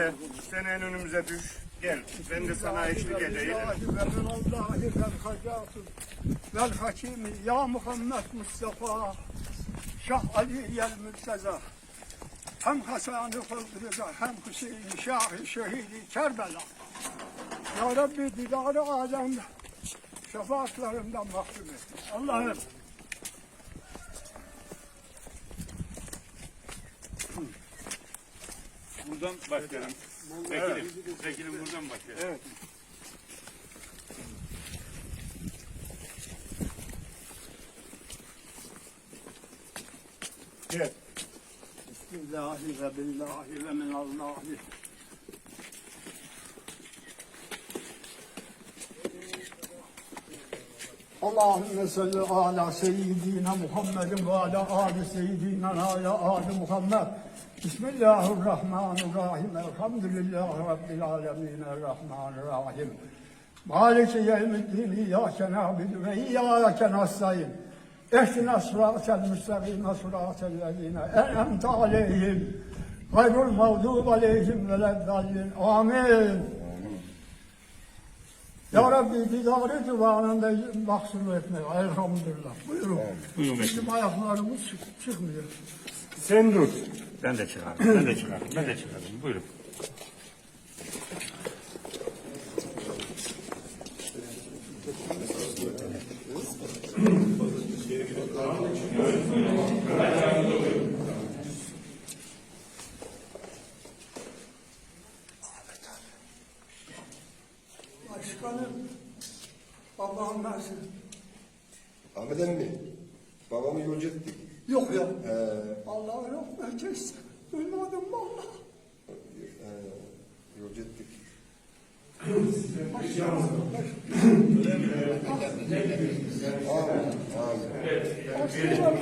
de sen en önümüze düş. Gel. Ben de sana eşlik edeyim. Vel hakimi ya Muhammed Mustafa Şah Ali yel Mürteza hem Hasan-ı Rıza hem Hüseyin Şah-ı Şehidi Kerbela Ya Rabbi didarı alem şefaatlerimden mahkum et. Allah'ım Buradan başlayalım. Vekilim. Vekilim buradan başlayalım. Evet. Gel. Bismillahi ve billahi ve Allahümme salli ala seyyidina Muhammedin ve ala ali seyyidina ala ali Muhammed. Bismillahirrahmanirrahim. Elhamdülillahi Rabbil alemin. Errahmanirrahim. Maliki yevmiddin. İyyâke nâbidu ve iyyâke nasta'in. Ehdina sıratel müstakime sıratel lezine en'emte aleyhim. Gayrul mağdub aleyhim ve leddallin. Amin. Ya Rabbi didarı divanında mahsul etme. Elhamdülillah. Buyurun. Buyurun Bizim ayaklarımız çık- çıkmıyor. Sen dur. Ben de çıkarım. Ben de çıkarım. Ben de çıkarım. Buyurun. Babam nasıl? Ahmet emmi, babamı yolcu ettik. Yok ya. Ee, Allah yok merkez. Duymadım valla. e, yolcu ettik. Amin, amin. Başkanım.